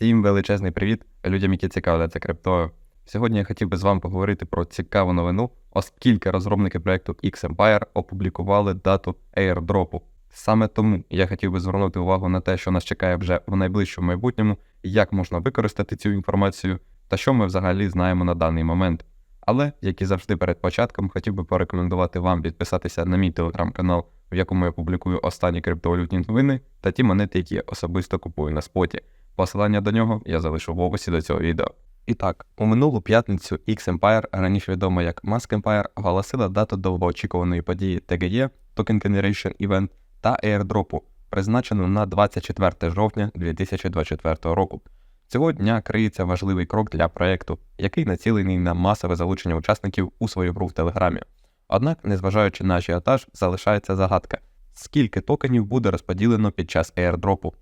Всім величезний привіт людям, які цікавляться криптою. Сьогодні я хотів би з вами поговорити про цікаву новину, оскільки розробники проекту X-Empire опублікували дату airdropу. Саме тому я хотів би звернути увагу на те, що нас чекає вже в найближчому майбутньому, як можна використати цю інформацію та що ми взагалі знаємо на даний момент. Але, як і завжди перед початком, хотів би порекомендувати вам підписатися на мій телеграм-канал, в якому я публікую останні криптовалютні новини та ті монети, які я особисто купую на споті. Посилання до нього я залишу в описі до цього відео. І так, у минулу п'ятницю X-Empire, раніше відомо як Mask Empire, оголосила дату довгоочікуваної події TGE, Token Generation Event та airdropу, призначену на 24 жовтня 2024 року. Цього дня криється важливий крок для проекту, який націлений на масове залучення учасників у свою гру в Телеграмі. Однак, незважаючи на ажіотаж, залишається загадка, скільки токенів буде розподілено під час airdropу.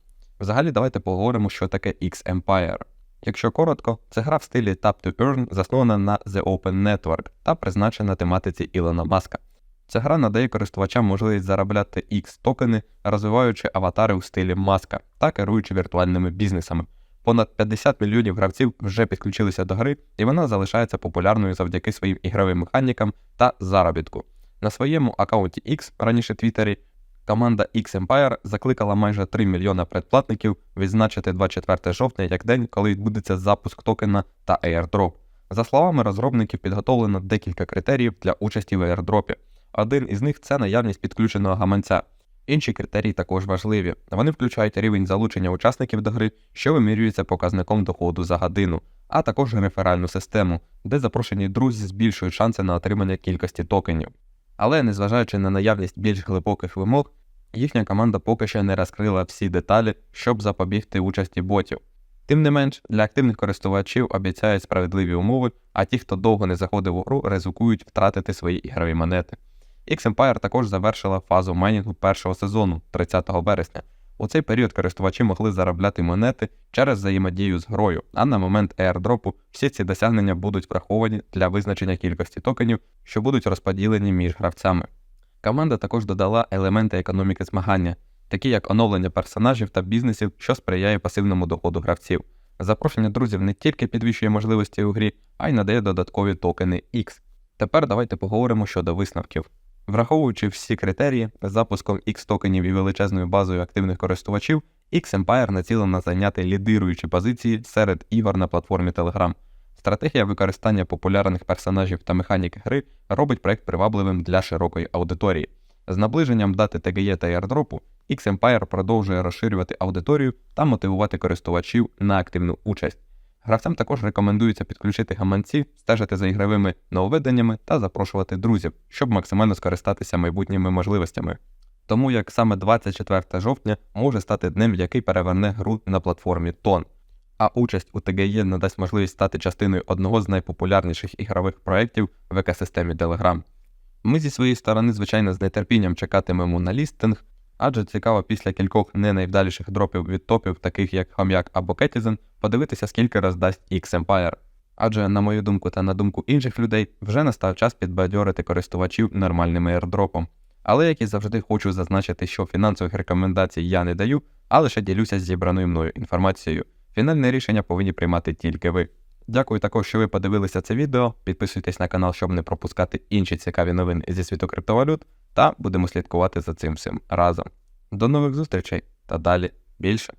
Взагалі, давайте поговоримо, що таке X-Empire. Якщо коротко, це гра в стилі Tap to Earn, заснована на The Open Network та призначена тематиці Ілона Маска. Ця гра надає користувачам можливість заробляти X токени, розвиваючи аватари у стилі маска та керуючи віртуальними бізнесами. Понад 50 мільйонів гравців вже підключилися до гри, і вона залишається популярною завдяки своїм ігровим механікам та заробітку. На своєму аккаунті X, раніше Твіттері, команда X-Empire закликала майже 3 мільйона предплатників відзначити 24 жовтня як день, коли відбудеться запуск токена та airdrop. За словами розробників, підготовлено декілька критеріїв для участі в airdropі. Один із них це наявність підключеного гаманця. Інші критерії також важливі. Вони включають рівень залучення учасників до гри, що вимірюється показником доходу за годину, а також реферальну систему, де запрошені друзі збільшують шанси на отримання кількості токенів. Але незважаючи на наявність більш глибоких вимог, їхня команда поки що не розкрила всі деталі, щоб запобігти участі ботів. Тим не менш, для активних користувачів обіцяють справедливі умови, а ті, хто довго не заходив у гру, ризикують втратити свої ігрові монети. X-Empire також завершила фазу майнінгу першого сезону 30 вересня. У цей період користувачі могли заробляти монети через взаємодію з грою, а на момент airdropу всі ці досягнення будуть враховані для визначення кількості токенів, що будуть розподілені між гравцями. Команда також додала елементи економіки змагання, такі як оновлення персонажів та бізнесів, що сприяє пасивному доходу гравців. Запрошення друзів не тільки підвищує можливості у грі, а й надає додаткові токени X. Тепер давайте поговоримо щодо висновків. Враховуючи всі критерії, з запуском X токенів і величезною базою активних користувачів, X-Empire націлена зайняти лідируючі позиції серед ігор на платформі Telegram. Стратегія використання популярних персонажів та механік гри робить проект привабливим для широкої аудиторії. З наближенням дати TGE та airdropу, X-Empire продовжує розширювати аудиторію та мотивувати користувачів на активну участь. Гравцям також рекомендується підключити гаманці, стежити за ігровими нововведеннями та запрошувати друзів, щоб максимально скористатися майбутніми можливостями. Тому як саме 24 жовтня може стати днем, який переверне гру на платформі Тон. А участь у TGE надасть можливість стати частиною одного з найпопулярніших ігрових проєктів в екосистемі Telegram. Ми зі своєї сторони, звичайно, з нетерпінням чекатимемо на лістинг, адже цікаво після кількох не найвдаліших дропів від топів, таких як Хом'як або Кетізен, подивитися, скільки роздасть X-Empire. Адже, на мою думку та на думку інших людей, вже настав час підбадьорити користувачів нормальним airdropом. Але як і завжди хочу зазначити, що фінансових рекомендацій я не даю, а лише ділюся з зібраною мною інформацією. Фінальне рішення повинні приймати тільки ви. Дякую також, що ви подивилися це відео. Підписуйтесь на канал, щоб не пропускати інші цікаві новини зі світу криптовалют, та будемо слідкувати за цим всім разом. До нових зустрічей та далі більше.